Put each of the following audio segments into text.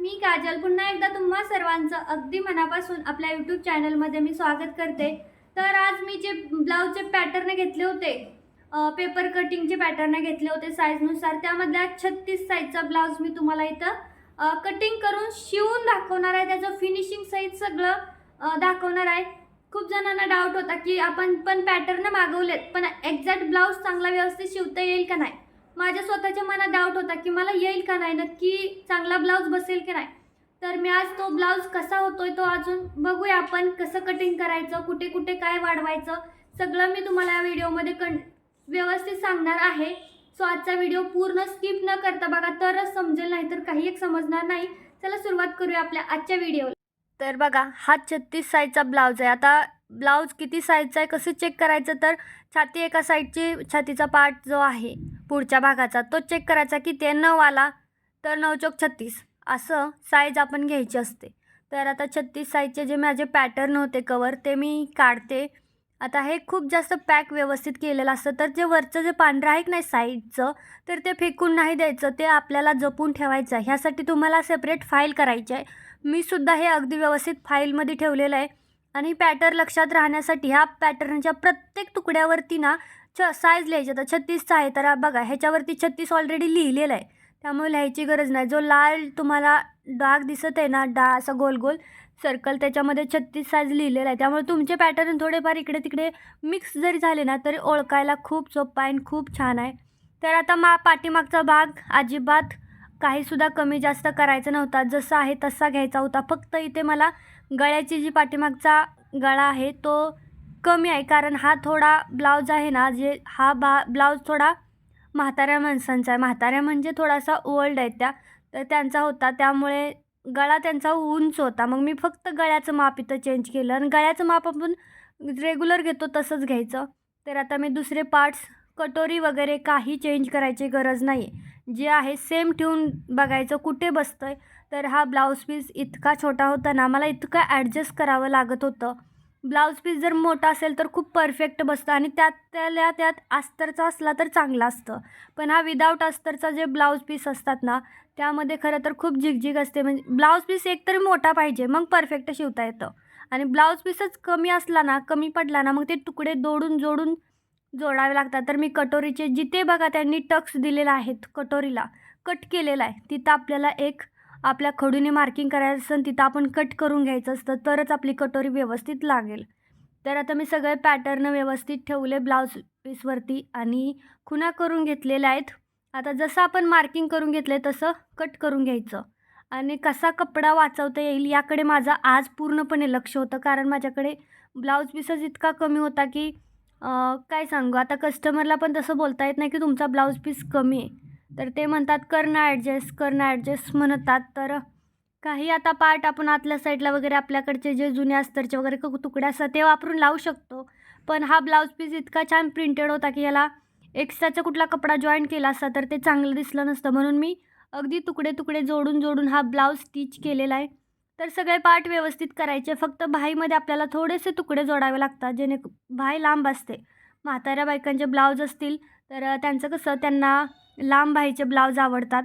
मी काजल. पुन्हा एकदा तुम्हा सर्वांचं अगदी मनापासून आपल्या यूट्यूब चॅनलमध्ये मी स्वागत करते. तर आज मी जे ब्लाऊजचे पॅटर्न घेतले होते पेपर कटिंगचे पॅटर्न घेतले होते साईजनुसार त्यामधल्या छत्तीस साईजचा ब्लाऊज मी तुम्हाला इथं कटिंग करून शिवून दाखवणार आहे. त्याचं फिनिशिंग सहित सगळं दाखवणार आहे. खूप जणांना डाऊट होता की आपण पण पॅटर्न मागवलेत पण एक्झॅक्ट ब्लाऊज चांगला व्यवस्थित शिवता येईल का नाही? माझ्या स्वतःच्या मनात डाऊट होता की मला येईल का नाही नक्की चांगला ब्लाऊज बसेल की नाही. तर मी आज तो ब्लाऊज कसा होतोय तो अजून बघूया आपण कसं कटिंग करायचं कुठे कुठे काय वाढवायचं सगळं मी तुम्हाला या व्हिडिओमध्ये कं व्यवस्थित सांगणार आहे. सो आजचा व्हिडिओ पूर्ण स्किप न करता बघा तरच समजेल नाही तर काही एक समजणार नाही. चला सुरुवात करूया आपल्या आजच्या व्हिडिओला तर बघा हा छत्तीस साईजचा ब्लाऊज आहे. आता ब्लाऊज किती साईजचा आहे कसं चेक करायचं? तर छाती एका साईडची छातीचा पार्ट जो आहे पुढच्या भागाचा तो चेक करायचा की ते नऊ आला. तर नऊ चौक छत्तीस. असं साईज आपण घ्यायची असते. तर आता छत्तीस साईजचे जे माझे पॅटर्न होते कवर ते मी काढते. आता हे खूप जास्त पॅक व्यवस्थित केलेलं असतं. तर जे वरचं जे पांढरं आहे की नाही साईडचं तर ते फेकून नाही द्यायचं. ते आपल्याला जपून ठेवायचं आहे. ह्यासाठी तुम्हाला सेपरेट फाईल करायची आहे. मी सुद्धा हे अगदी व्यवस्थित फाईलमध्ये ठेवलेलं आहे. आणि पॅटर्न लक्षात राहण्यासाठी ह्या पॅटर्नच्या प्रत्येक तुकड्यावरती ना छ साईज लिहायची. आता छत्तीसचा आहे तर बघा ह्याच्यावरती छत्तीस ऑलरेडी लिहिलेलं आहे. त्यामुळे लिहायची गरज नाही. जो लाल तुम्हाला डाग दिसत आहे ना डा असा गोल गोल सर्कल त्याच्यामध्ये छत्तीस साईज लिहिलेला आहे. त्यामुळे तुमचे पॅटर्न थोडेफार इकडे तिकडे मिक्स जरी झाले ना तरी ओळखायला खूप सोपं आहे आणि खूप छान आहे. तर आता मा पाठीमागचा भाग अजिबात काहीसुद्धा कमी जास्त करायचा नव्हता. जसा आहे तसा घ्यायचा होता. फक्त इथे मला गळ्याची जी पाठीमागचा गळा आहे तो कमी आहे. कारण हा थोडा ब्लाऊज आहे ना जे हा बा ब्लाऊज थोडा म्हाताऱ्या माणसांचा आहे. म्हाताऱ्या म्हणजे थोडासा ओल्ड आहे त्या. तर त्यांचा होता. त्यामुळे गळा त्यांचा उंच होता. मग मी फक्त गळ्याचं माप इथं चेंज केलं. आणि गळ्याचं माप आपण रेग्युलर घेतो तसंच घ्यायचं. तर आता मी दुसरे पार्ट्स कटोरी वगैरे काही चेंज करायची गरज नाही आहे जे आहे सेम ठेवून बघायचं कुठे बसतं आहे तर हा ब्लाऊज पीस इतका छोटा होता ना मला इतकं ॲडजस्ट करावं लागत होतं. ब्लाऊज पीस जर मोठा असेल तर खूप परफेक्ट बसतं आणि त्यात त्याला त्यात अस्तरचा असला तर चांगला असतं. पण हा विदाऊट अस्तरचा जे ब्लाऊज पीस असतात ना त्यामध्ये खरं तर खूप झिगझिग असते. म्हणजे ब्लाऊज पीस एकतरी मोठा पाहिजे मग परफेक्ट शिवता येतं. आणि ब्लाऊज पीसच कमी असला ना कमी पडला ना मग ते तुकडे दोडून जोडून जोडावे लागतात. तर मी कटोरीचे जिथे बघा त्यांनी टक्स दिलेला आहेत कटोरीला कट केलेला आहे. तिथं आपल्याला एक आपल्या खडूने मार्किंग करायचं असतं तिथं आपण कट करून घ्यायचं असतं. तरच आपली कटोरी व्यवस्थित लागेल. तर आता मी सगळे पॅटर्न व्यवस्थित ठेवले ब्लाऊज पीसवरती आणि खुणा करून घेतलेल्या आहेत. आता जसं आपण मार्किंग करून घेतलं तसं कट करून घ्यायचं. आणि कसा कपडा वाचवता येईल याकडे माझं आज पूर्णपणे लक्ष होतं. कारण माझ्याकडे ब्लाऊज पीसच इतका कमी होता की काय सांगू? आता कस्टमरला पण तसं बोलता येत नाही की तुमचा ब्लाऊज पीस कमी आहे. तर ते म्हणतात कर ना ॲडजस्ट कर ना ॲडजस्ट म्हणतात. तर काही आता पार्ट आपण आतल्या साईडला वगैरे आपल्याकडचे जे जुने अस्तरचे वगैरे क तुकडे असतात ते वापरून लावू शकतो. पण हा ब्लाऊज पीस इतका छान प्रिंटेड होता की याला एक्स्ट्राचा कुठला कपडा जॉईन केला असता तर ते चांगलं दिसलं नसतं. म्हणून मी अगदी तुकडे तुकडे जोडून जोडून हा ब्लाऊज स्टिच केलेला आहे. तर सगळे पार्ट व्यवस्थित करायचे. फक्त भाईमध्ये आपल्याला थोडेसे तुकडे जोडावे लागतात जेणे भाई लांब असते. म्हाताऱ्या बायकांचे ब्लाऊज असतील तर त्यांचं कसं त्यांना लांब भाईचे ब्लाऊज आवडतात.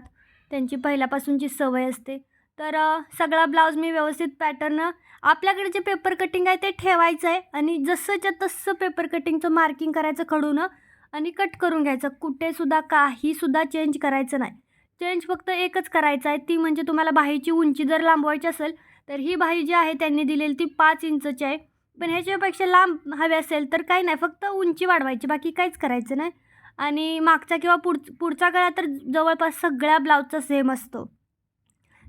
त्यांची पहिल्यापासूनची सवय असते. तर सगळा ब्लाऊज मी व्यवस्थित पॅटर्न आपल्याकडे जे पेपर कटिंग आहे ते ठेवायचं आहे. आणि जसंच्या तसं पेपर कटिंगचं मार्किंग करायचं खडून आणि कट करून घ्यायचं. कुठेसुद्धा काहीसुद्धा चेंज करायचं नाही. चेंज फक्त एकच करायचा आहे. ती म्हणजे तुम्हाला बाहीची उंची जर लांबवायची असेल तर ही बाही जी आहे त्यांनी दिलेली ती पाच इंचची आहे. पण ह्याच्यापेक्षा लांब हवी असेल तर काही नाही फक्त उंची वाढवायची बाकी काहीच करायचं नाही. आणि मागचा किंवा पुढ पुढचा गळा तर जवळपास सगळ्या ब्लाऊजचा सेम असतो.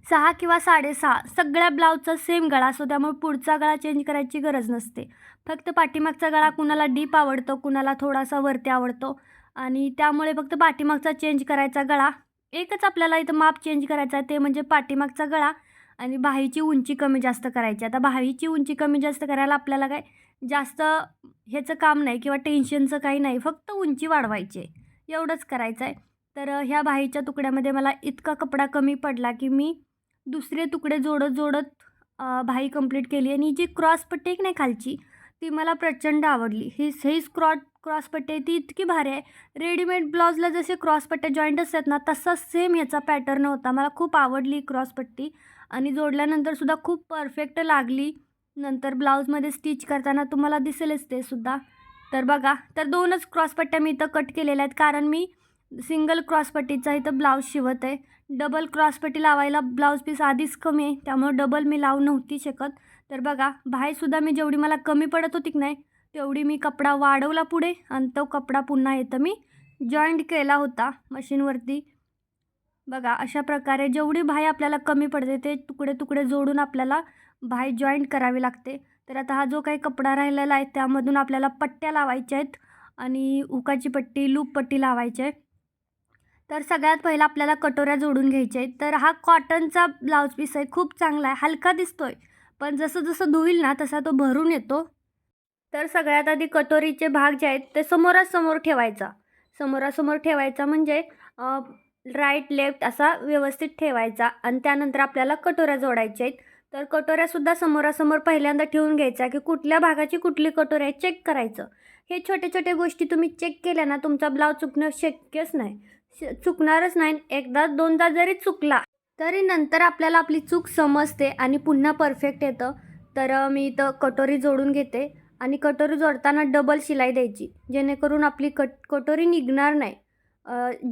सहा किंवा साडेसहा सगळ्या ब्लाऊजचा सेम गळा असतो त्यामुळे पुढचा गळा चेंज करायची गरज नसते. फक्त पाठीमागचा गळा कुणाला डीप आवडतो कुणाला थोडासा वरती आवडतो. आणि त्यामुळे फक्त पाठीमागचा चेंज करायचा गळा एकच आपल्याला इथं माप चेंज करायचा आहे ते म्हणजे पाठीमागचा गळा आणि बाहीची उंची कमी जास्त करायची. आता बाहीची उंची कमी जास्त करायला आपल्याला काय जास्त ह्याचं काम नाही किंवा टेन्शनचं काही नाही फक्त उंची वाढवायची आहे. एवढंच करायचं आहे तर ह्या बाहीच्या तुकड्यामध्ये मला इतका कपडा कमी पडला की मी दुसरे तुकडे जोडत जोडत बाही कंप्लीट केली आणि जी क्रॉस पट्टी एक नाही खालची ती मला प्रचंड आवडली. ही ही क्रॉट क्रॉसपट्टी आहे ती इतकी भारी आहे. रेडीमेड ब्लाऊजला जसे क्रॉसपट्ट्या जॉईंट असतात ना तसाच सेम ह्याचा पॅटर्न होता. मला खूप आवडली क्रॉसपट्टी आणि जोडल्यानंतरसुद्धा खूप परफेक्ट लागली. नंतर ब्लाऊजमध्ये स्टिच करताना तुम्हाला दिसेलच ते सुद्धा. तर बघा तर दोनच क्रॉसपट्ट्या मी इथं कट केलेल्या आहेत. कारण मी सिंगल क्रॉसपट्टीचा इथं ब्लाऊज शिवत आहे. डबल क्रॉसपट्टी लावायला ब्लाऊज पीस आधीच कमी आहे. त्यामुळे डबल मी लावू नव्हती शकत. तर बघा बाहेरसुद्धा मी जेवढी मला कमी पडत होती की नाही तेवढी मी कपडा वाढवला पुढे आणि तो कपडा पुन्हा येतं मी जॉईंट केला होता मशीनवरती बघा अशा प्रकारे जेवढी भाई आपल्याला कमी पडते ते तुकडे तुकडे जोडून आपल्याला भाई जॉईंट करावी लागते. तर आता हा जो काही कपडा राहिलेला आहे त्यामधून आपल्याला पट्ट्या लावायच्या आहेत आणि उकाची पट्टी लूप पट्टी लावायची आहे. तर सगळ्यात पहिला आपल्याला कटोऱ्या जोडून घ्यायच्या आहेत. तर हा कॉटनचा ब्लाऊज पीस आहे खूप चांगला आहे हलका दिसतोय. पण जसं जसं धुईल ना तसा तो भरून येतो. तर सगळ्यात आधी कटोरीचे भाग जे आहेत ते समोरासमोर ठेवायचा. समोरासमोर ठेवायचा म्हणजे राईट लेफ्ट असा व्यवस्थित ठेवायचा आणि त्यानंतर आपल्याला कटोऱ्या जोडायच्या आहेत. तर कटोऱ्यासुद्धा समोरासमोर पहिल्यांदा ठेवून घ्यायचा की कुठल्या भागाची कुठली कटोरी आहे चेक करायचं. हे छोटे छोटे गोष्टी तुम्ही चेक केल्या ना तुमचा ब्लाऊज चुकणं शक्यच नाही. श- चुकणारच नाही. एकदा दोनदा जरी चुकला तरी नंतर आपल्याला आपली चूक समजते आणि पुन्हा परफेक्ट येतं. तर मी इथं कटोरी जोडून घेते. आणि कटोरी जोडताना डबल शिलाई द्यायची. जेणेकरून आपली कट कटोरी निघणार नाही.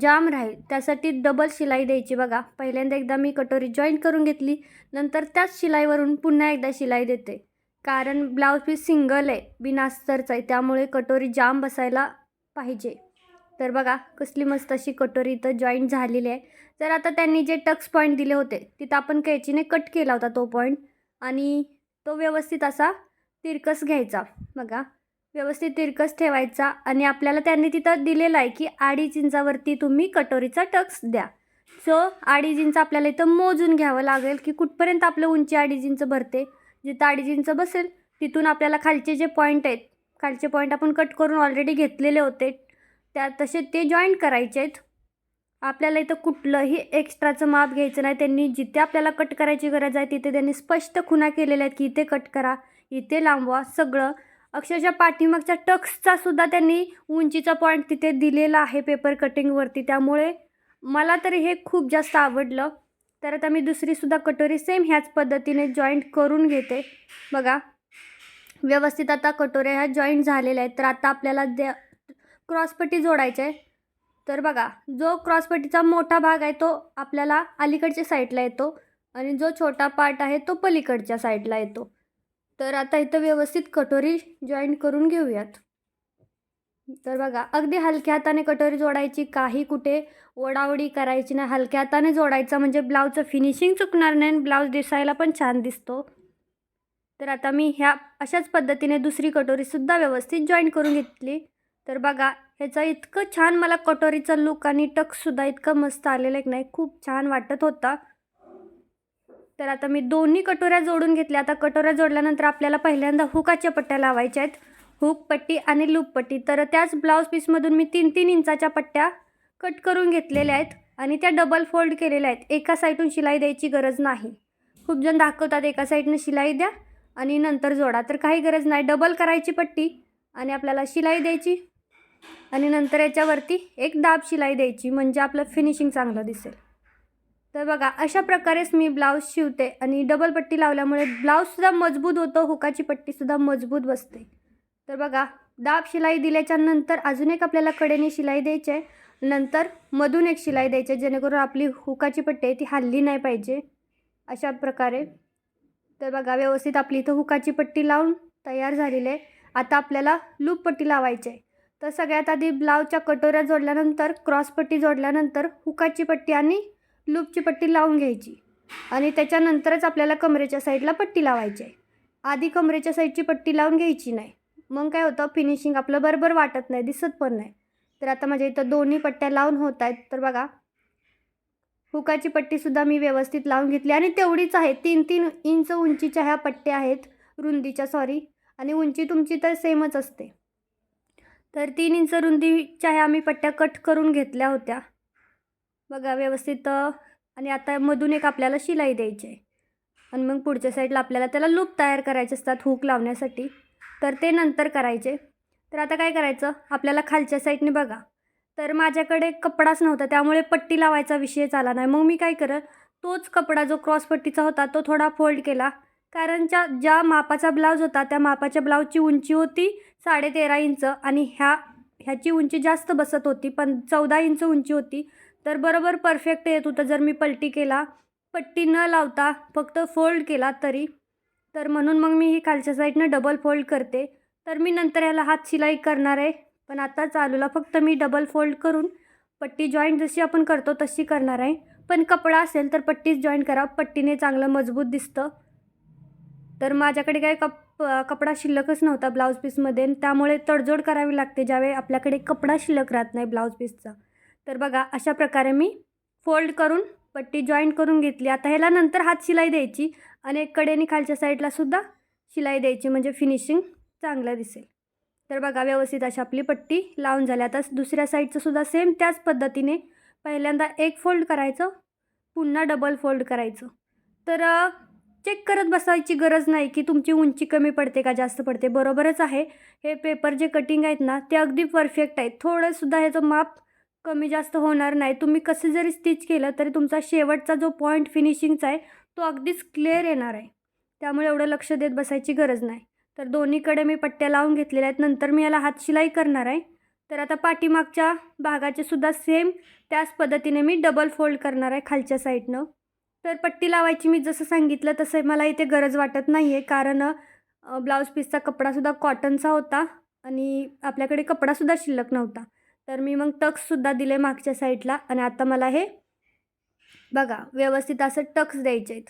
जाम राहील. त्यासाठी डबल शिलाई द्यायची बघा. पहिल्यांदा एकदा मी कटोरी जॉईन करून घेतली. नंतर त्याच शिलाईवरून पुन्हा एकदा शिलाई देते. कारण ब्लाऊज पीस सिंगल आहे. बिनास्तरचा आहे. त्यामुळे कटोरी जाम बसायला पाहिजे. तर बघा कसली मस्त अशी कटोरी इथं जॉईंट झालेली आहे. तर आता त्यांनी जे टक्स पॉईंट दिले होते तिथं आपण कैचीने कट केला होता तो पॉईंट आणि तो व्यवस्थित असा तिरकस घ्यायचा. बघा व्यवस्थित तिरकस ठेवायचा आणि आपल्याला त्यांनी तिथं दिलेलं आहे की अडीच इंचावरती तुम्ही कटोरीचा टक्स द्या. सो अडीच इंच आपल्याला इथं मोजून घ्यावं लागेल की कुठपर्यंत आपलं उंची अडीच इंच भरते. जिथं अडीच इंच बसेल तिथून आपल्याला खालचे जे पॉईंट आहेत खालचे पॉईंट आपण कट करून ऑलरेडी घेतलेले होते त्या तसे ते जॉईंट करायचे आहेत. आपल्याला इथं कुठलंही एक्स्ट्राचं माप घ्यायचं नाही. त्यांनी जिथे आपल्याला कट करायची गरज आहे तिथे त्यांनी स्पष्ट खुणा केलेल्या आहेत की इथे कट करा. इथे लांबवा. सगळं अक्षरशः पाठीमागच्या टक्सचा सुद्धा त्यांनी उंचीचा पॉईंट तिथे दिलेला आहे पेपर कटिंगवरती त्यामुळे मला तरी हे खूप जास्त आवडलं. तर आता मी दुसरीसुद्धा कटोरी सेम ह्याच पद्धतीने जॉईंट करून घेते. बघा व्यवस्थित आता कटोऱ्या ह्या जॉईंट झालेल्या आहेत. तर आता आपल्याला द्या क्रॉसपट्टी जोडायचं आहे तर बघा जो क्रॉसपट्टीचा मोठा भाग आहे तो आपल्याला अलीकडच्या साईडला येतो आणि जो छोटा पार्ट आहे तो पलीकडच्या साईडला येतो. तर आता इथं व्यवस्थित कटोरी जॉईंट करून घेऊयात. तर बघा अगदी हलक्या हाताने कटोरी जोडायची काही कुठे ओढाओढी करायची नाही. हलक्या हाताने जोडायचं म्हणजे ब्लाऊजचं फिनिशिंग चुकणार नाही आणि ब्लाऊज दिसायला पण छान दिसतो. तर आता मी ह्या अशाच पद्धतीने दुसरी कटोरीसुद्धा व्यवस्थित जॉईंट करून घेतली. तर बघा ह्याचा इतकं छान मला कटोरीचा लुक आणि टक्ससुद्धा इतकं मस्त आलेलं आहे की नाही खूप छान वाटत होता. तर आता मी दोन्ही कटोऱ्या जोडून घेतल्या. आता कटोऱ्या जोडल्यानंतर आपल्याला पहिल्यांदा हुकाच्या पट्ट्या लावायच्या आहेत. हुक पट्टी आणि लूप पट्टी. तर त्याच ब्लाऊज पीसमधून मी तीन तीन इंचाच्या पट्ट्या कट करून घेतलेल्या आहेत आणि त्या डबल फोल्ड केलेल्या आहेत. एका साईडून शिलाई द्यायची गरज नाही. खूप जण दाखवतात एका साईडनं शिलाई द्या आणि नंतर जोडा. तर काही गरज नाही. डबल करायची पट्टी आणि आपल्याला शिलाई द्यायची आणि नंतर याच्यावरती एक दाब शिलाई द्यायची. म्हणजे आपलं फिनिशिंग चांगलं दिसेल. तर बघा अशा प्रकारेच मी ब्लाऊज शिवते आणि डबल पट्टी लावल्यामुळे ब्लाऊजसुद्धा मजबूत होतो हुकाची पट्टीसुद्धा मजबूत बसते. तर बघा दाब शिलाई दिल्याच्या नंतर अजून एक आपल्याला कडेने शिलाई द्यायची आहे. नंतर मधून एक शिलाई द्यायची आहे जेणेकरून आपली हुकाची पट्टी आहे ती हल्ली नाही पाहिजे. अशा प्रकारे. तर बघा व्यवस्थित आपली इथं हुकाची पट्टी लावून तयार झालेली आहे. आता आपल्याला लूप पट्टी लावायची आहे. तर सगळ्यात आधी ब्लाऊजच्या कटोऱ्या जोडल्यानंतर क्रॉस पट्टी जोडल्यानंतर हुकाची पट्टी आणि लूपची पट्टी लावून घ्यायची आणि त्याच्यानंतरच आपल्याला कमरेच्या साईडला पट्टी लावायची आहे. आधी कमरेच्या साईडची पट्टी लावून घ्यायची नाही. मग काय होतं फिनिशिंग आपलं बरोबर वाटत नाही दिसत पण नाही. तर आता माझ्या इथं दोन्ही पट्ट्या लावून होत आहेत. तर बघा हुकाची पट्टीसुद्धा मी व्यवस्थित लावून घेतली आणि तेवढीच आहे. तीन तीन इंच उंचीच्या ह्या पट्ट्या आहेत रुंदीच्या सॉरी आणि उंची तुमची तर सेमच असते. तर तीन इंच रुंदीच्या ह्या मी पट्ट्या कट करून घेतल्या होत्या. बघा व्यवस्थित आणि आता मधून एक आपल्याला शिलाई द्यायची आहे. आणि मग पुढच्या साईडला आपल्याला त्याला लूप तयार करायचे असतात हुक लावण्यासाठी. तर ते नंतर करायचे. तर आता काय करायचं? आपल्याला खालच्या साईडने बघा. तर माझ्याकडे कपडाच नव्हता त्यामुळे पट्टी लावायचा विषयच आला नाही. मग मी काय करत? तोच कपडा जो क्रॉस पट्टीचा होता तो थोडा फोल्ड केला. कारण ज्या ज्या मापाचा ब्लाऊज होता त्या मापाच्या ब्लाऊजची उंची होती साडेतेरा इंच आणि ह्या ह्याची उंची जास्त बसत होती पण चौदा इंच उंची होती. तर बरोबर परफेक्ट येत होतं जर मी पलटी केला पट्टी न लावता फक्त फोल्ड केला तरी तर म्हणून मग मी ही खालच्या साईडनं डबल फोल्ड करते. तर मी नंतर याला हात शिलाई करणार आहे. पण आता चालूला फक्त मी डबल फोल्ड करून पट्टी जॉईंट जशी आपण करतो तशी करणार आहे. पण कपडा असेल तर पट्टीच जॉईंट करा. पट्टीने चांगलं मजबूत दिसतं. तर माझ्याकडे काय कप कपडा शिल्लकच नव्हता ब्लाऊज पीसमध्ये त्यामुळे तडजोड करावी लागते ज्यावेळी आपल्याकडे कपडा शिल्लक राहत नाही ब्लाऊज पीसचा तर बघा अशा प्रकारे मी फोल्ड करून पट्टी जॉईंट करून घेतली. आता ह्याला नंतर हात शिलाई द्यायची आणि एक कडेने खालच्या साईडला सुद्धा शिलाई द्यायची म्हणजे फिनिशिंग चांगलं दिसेल. तर बघा व्यवस्थित अशी आपली पट्टी लावून झाली. आता दुसऱ्या साईडचं सुद्धा सेम त्याच पद्धतीने पहिल्यांदा एक फोल्ड करायचं पुन्हा डबल फोल्ड करायचं. तर चेक करत बसायची गरज नाही की तुमची उंची कमी पडते का जास्त पडते. बरोबरच आहे. हे पेपर जे कटिंग आहेत ना ते अगदी परफेक्ट आहेत. थोडंसुद्धा ह्याचं माप कमी जास्त होणार नाही. तुम्ही कसं जरी स्टिच केलं तरी तुमचा शेवटचा जो पॉईंट फिनिशिंगचा आहे तो अगदीच क्लिअर येणार आहे. त्यामुळे एवढं लक्ष देत बसायची गरज नाही. तर दोन्हीकडे मी पट्ट्या लावून घेतलेल्या आहेत. नंतर मी याला हात शिलाई करणार आहे. तर आता पाठीमागच्या भागाचे सुद्धा सेम त्याच पद्धतीने मी डबल फोल्ड करणार आहे खालच्या साईडनं तर पट्टी लावायची मी जसं सांगितलं तसं मला इथे गरज वाटत नाही आहे कारण ब्लाऊज पीसचा कपडासुद्धा कॉटनचा होता आणि आपल्याकडे कपडासुद्धा शिल्लक नव्हता. तर मी मग टक्ससुद्धा दिले मागच्या साईडला आणि आता मला हे बघा व्यवस्थित असं टक्स द्यायचे आहेत.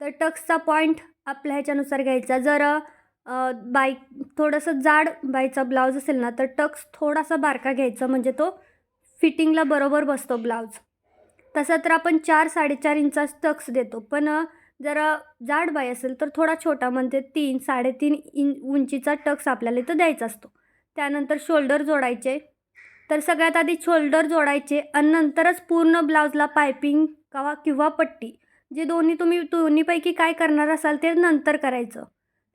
तर टक्सचा पॉईंट आपल्या ह्याच्यानुसार घ्यायचा. जर बाई थोडंसं जाड बाईचा ब्लाऊज असेल ना तर टक्स थोडासा बारका घ्यायचा म्हणजे तो फिटिंगला बरोबर बसतो ब्लाऊज. तसं तर आपण चार साडेचार इंचा टक्स देतो. पण जर जाड बाई असेल तर थोडा छोटा म्हणजे तीन साडेतीन इंच उंचीचा टक्स आपल्याला इथं द्यायचा असतो. त्यानंतर शोल्डर जोडायचे. तर सगळ्यात आधी शोल्डर जोडायचे आणि नंतरच पूर्ण ब्लाऊजला पायपिंग कवा किंवा पट्टी. जे दोन्ही तुम्ही दोन्हीपैकी काय करणार असाल ते नंतर करायचं.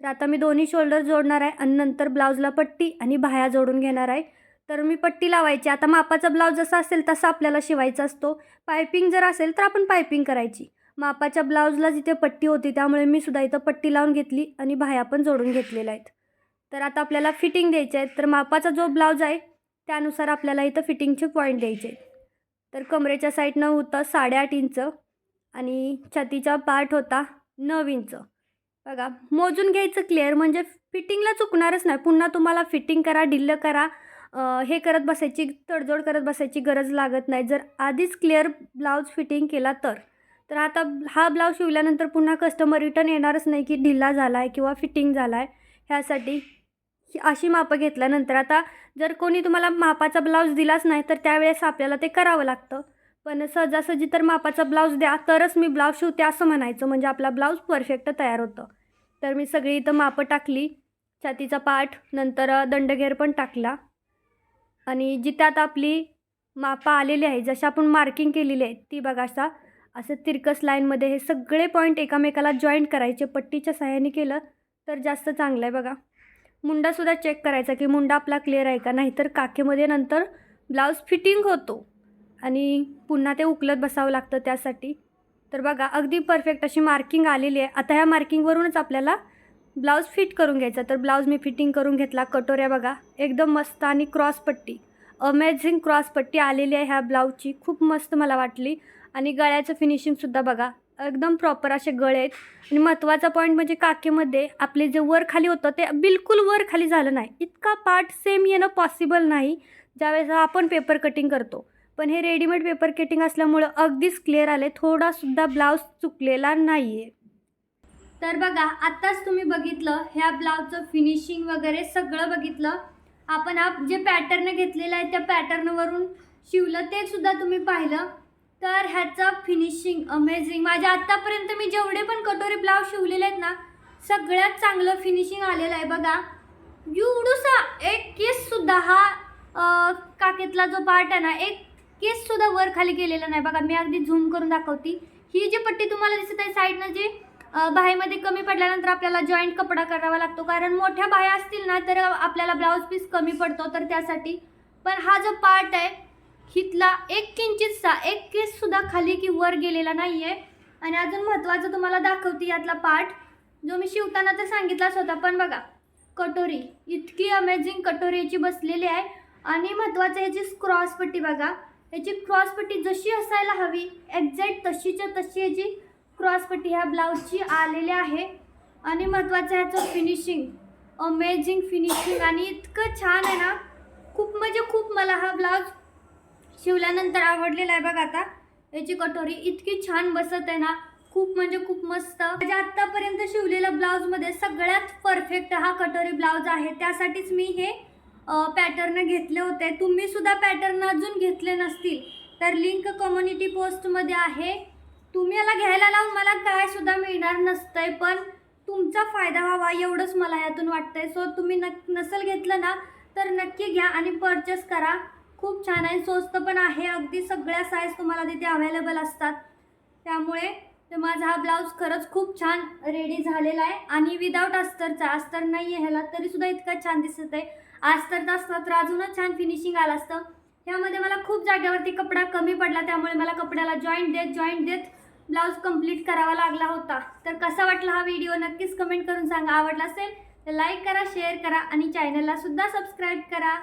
तर आता मी दोन्ही शोल्डर जोडणार आहे आणि नंतर ब्लाऊजला पट्टी आणि बाह्या जोडून घेणार आहे. तर मी पट्टी लावायची. आता मापाचा ब्लाऊज जसा असेल तसा आपल्याला शिवायचा असतो. पायपिंग जर असेल तर आपण पायपिंग करायची. मापाच्या ब्लाऊजला जिथे पट्टी होती त्यामुळे मी सुद्धा इथं पट्टी लावून घेतली आणि बाह्या पण जोडून घेतलेल्या आहेत. तर आता आपल्याला फिटिंग द्यायचे आहेत. तर मापाचा जो ब्लाऊज आहे त्यानुसार आपल्याला इथं फिटिंगचे पॉईंट द्यायचे तर कमरेच्या साईडनं होतं साडेआठ इंच आणि छातीचा पार्ट होता नऊ इंच. बघा मोजून घ्यायचं क्लिअर म्हणजे फिटिंगला चुकणारच नाही. पुन्हा तुम्हाला फिटिंग करा ढिल्लं करा हे करत बसायची तडजोड करत बसायची गरज लागत नाही. जर आधीच क्लिअर ब्लाऊज फिटिंग केला तर. तर आता हा ब्लाऊज शिवल्यानंतर पुन्हा कस्टमर रिटर्न येणारच नाही की ढिल्ला झाला आहे किंवा फिटिंग झाला आहे ह्यासाठी अशी मापं घेतल्यानंतर आता जर कोणी तुम्हाला मापाचा ब्लाऊज दिलाच नाही तर त्यावेळेस आपल्याला ते करावं लागतं. पण सहजासहजी तर मापाचा ब्लाऊज द्या तरच मी ब्लाऊज शिवते असं म्हणायचं. म्हणजे आपला ब्लाऊज परफेक्ट तयार होतं. तर मी सगळी इथं मापं टाकली. छातीचा पाठ नंतर दंडघेर पण टाकला. आणि जिथे आता आपली मापं आलेली आहे जशी आपण मार्किंग केलेली आहे ती बघा असा असं तिरकस लाईनमध्ये हे सगळे पॉईंट एकामेकाला जॉईंट करायचे पट्टीच्या सहाय्याने केलं तर जास्त चांगलं आहे बघा. मुंडासुद्धा चेक करायचा की मुंडा आपला क्लिअर आहे का? नाहीतर काखेमध्ये नंतर ब्लाऊज फिटिंग होतो. आणि पुन्हा ते उकलत बसावं लागतं त्यासाठी. तर बघा अगदी परफेक्ट अशी मार्किंग आलेली आहे. आता ह्या मार्किंगवरूनच आपल्याला ब्लाऊज फिट करून घ्यायचा. तर ब्लाऊज मी फिटिंग करून घेतला. कटोऱ्या बघा एकदम मस्त आणि क्रॉस पट्टी. अमेझिंग क्रॉस पट्टी आलेली आहे ह्या ब्लाऊजची खूप मस्त मला वाटली. आणि गळ्याचं फिनिशिंगसुद्धा बघा एकदम प्रॉपर असे गळे आहेत. आणि महत्त्वाचा पॉईंट म्हणजे काकेमध्ये आपले जे वर खाली होतं ते बिलकुल वर खाली झालं नाही. इतका पार्ट सेम येणं पॉसिबल नाही. ज्यावेळेस आपण पेपर कटिंग करतो. पण हे रेडीमेड पेपर कटिंग असल्यामुळं अगदीच क्लिअर आले थोडासुद्धा ब्लाऊज चुकलेला नाही आहे तर बघा आत्ताच तुम्ही बघितलं ह्या ब्लाऊजचं फिनिशिंग वगैरे सगळं बघितलं. आपण आप जे पॅटर्न घेतलेलं आहे त्या पॅटर्नवरून शिवलं ते सुद्धा तुम्ही पाहिलं. तर ह्याचं फिनिशिंग अमेझिंग माझ्या आत्तापर्यंत मी जेवढे पण कटोरी ब्लाऊज शिवलेले आहेत ना सगळ्यात चांगलं फिनिशिंग आलेलं आहे बघा. एवढूसा एक केससुद्धा हा काकेतला जो पार्ट आहे ना एक केससुद्धा वर खाली गेलेला नाही बघा. मी अगदी झूम करून दाखवते. ही जी पट्टी तुम्हाला दिसत आहे साईडनं जी बाहेमध्ये कमी पडल्यानंतर आपल्याला जॉईंट कपडा करावा लागतो. कारण मोठ्या बाह्या असतील ना तर आपल्याला ब्लाऊज पीस कमी पडतो तर त्यासाठी. पण हा जो पार्ट आहे हितला एक किंचितसा एक केस सुद्धा खाली की वर गेलेला नाही आहे आणि अजून महत्त्वाचं तुम्हाला दाखवते यातला पार्ट जो मी शिवताना तर सांगितलाच होता पण बघा कटोरी. इतकी अमेझिंग कटोरी याची बसलेली आहे. आणि महत्त्वाचं याची क्रॉसपट्टी बघा. याची क्रॉसपट्टी जशी असायला हवी एक्झॅक्ट तशीच्या तशी याची क्रॉसपट्टी ह्या ब्लाऊजची आलेली आहे. आणि महत्त्वाचं ह्याचं फिनिशिंग अमेझिंग फिनिशिंग आणि इतकं छान आहे ना खूप म्हणजे खूप मला हा ब्लाऊज शिवल्यानंतर आवडलेला आहे बघा आता. याची कटोरी इतकी छान बसत आहे ना. खूप म्हणजे खूप मस्त. म्हणजे आत्तापर्यंत शिवलेल्या ब्लाऊजमध्ये सगळ्यात परफेक्ट हा कटोरी ब्लाऊज आहे. त्यासाठीच मी हे पॅटर्न घेतले होते. तुम्ही सुद्धा पॅटर्न अजून घेतले नसतील. तर लिंक कम्युनिटी पोस्टमध्ये आहे. तुम्ही याला घ्यायला लावून मला काय सुद्धा मिळणार नसतंय पण तुमचा फायदा व्हावा एवढंच मला यातून वाटतंय. सो तुम्ही नक नसेल घेतलं ना तर नक्की घ्या आणि परचेस करा. खूप छान आहे. स्वस्त पण आहे. अगदी सगळ्या साईज तुम्हाला तिथे अवेलेबल असतात. त्यामुळे माझा हा ब्लाऊज खरंच खूप छान रेडी झालेला आहे. आणि विदाऊट अस्तरचा अस्तर नाही आहे ह्याला तरीसुद्धा इतका छान दिसत आहे. अस्तरचा असला तर अजूनच छान फिनिशिंग आलं असतं. ह्यामध्ये मला खूप जागेवरती कपडा कमी पडला त्यामुळे मला कपड्याला जॉईंट देत जॉईंट देत ब्लाऊज कंप्लीट करावा लागला होता. तर कसा वाटला हा व्हिडिओ नक्कीच कमेंट करून सांगा. आवडला असेल तर लाईक करा शेअर करा आणि चॅनलला सुद्धा सबस्क्राईब करा.